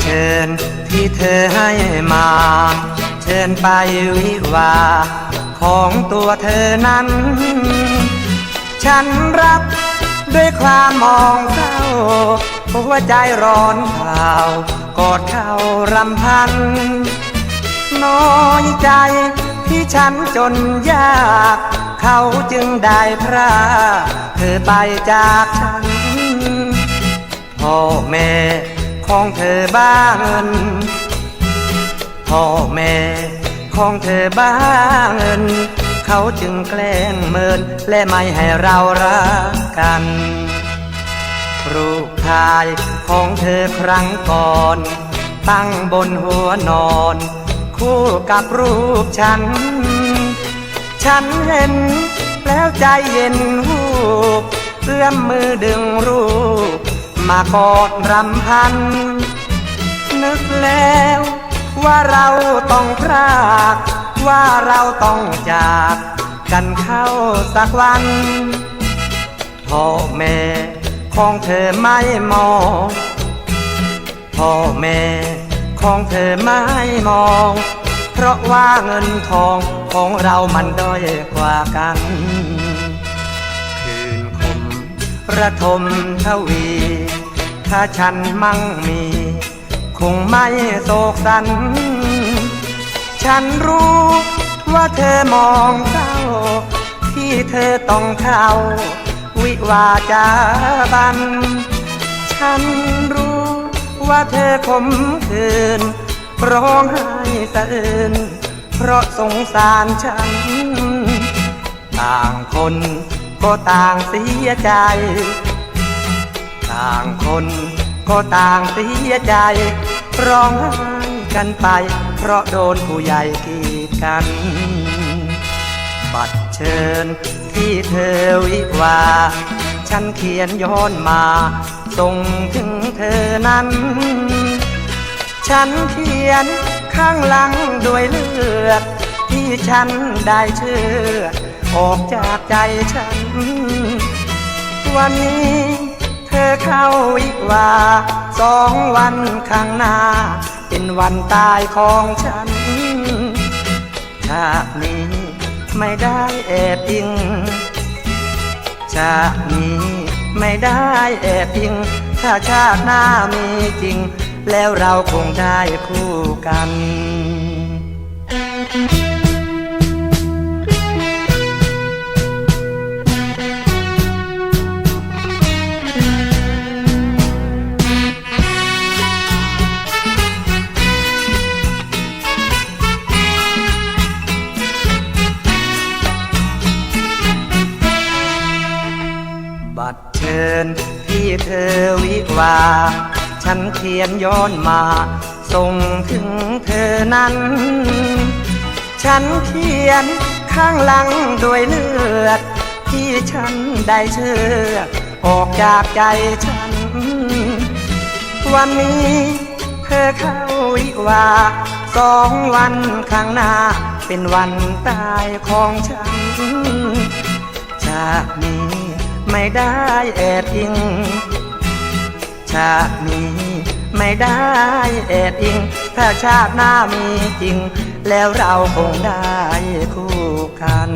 เชิญที่เธอให้มา เชิญไปวิวา ของตัวเธอนั้น ฉันรับด้วยความมองเศร้าหัวใจร้อนเผากอดเข้ารำพัน น้อยใจที่ฉันจนยาก เขาจึงได้พระเธอไปจากฉันพ่อแม่ ของเธอบ้าเงิน พ่อแม่ของเธอบ้าเงิน เขาจึงแกล้งเมิน และไม่ให้เรารักกัน รูปถ่ายของเธอครั้งก่อน ตั้งบนหัวนอน คู่กับรูปฉัน ฉันเห็นแล้วใจเย็นหูบเอื้อมมือดึงรูป มากอดรำพัน นึกแล้วว่าเราต้องพรากว่าเราต้องจาก กันเข้าสักวันพ่อแม่ของเธอไม่มองพ่อแม่ของเธอไม่มอง เพราะว่าเงินทองของเรามันด้อยกว่ากัน คืนคมระทมทวี ถ้าฉันมั่งมี คงไม่โศกสัน ฉันรู้ว่าเธอมองเศร้า ที่เธอต้องเข้า วิวาจาบัน ฉันรู้ว่าเธอคมคืน ร้องไห้สะอื้นเพราะสงสารฉัน ต่างคนก็ต่างเสียใจ ต่างคนก็ต่างเสียใจ ร้องไห้กันไป เพราะโดนผู้ใหญ่กีดกัน บัตรเชิญที่เธอวิวา ฉันเขียนย้อนมา ส่งถึงเธอนั้น ฉันเขียนข้างหลังด้วยเลือด ที่ฉันได้เชื่อ ออกจากใจฉัน วันนี้ เธอเข้าวิกว่า สองวันข้างหน้า เป็นวันตายของฉัน ชาตินี้ไม่ได้แอบอิง ชาตินี้ไม่ได้แอบอิง ถ้าชาติหน้ามีจริง แล้วเราคงได้คู่กัน ชิญที่เธอวิวา ฉันเขียนย้อนมา ส่งถึงเธอนั้น ฉันเขียนข้างหลังด้วยเลือด ที่ฉันได้เชื่อ ออกจากใจฉัน วันนี้เธอเข้าวิวา สองวันข้างหน้า เป็นวันตายของฉันชาตินี้ ไม่ได้แอบอิง ชาตินี้ไม่ได้แอบอิง ถ้าชาติหน้ามีจริง แล้วเราคงได้คู่กัน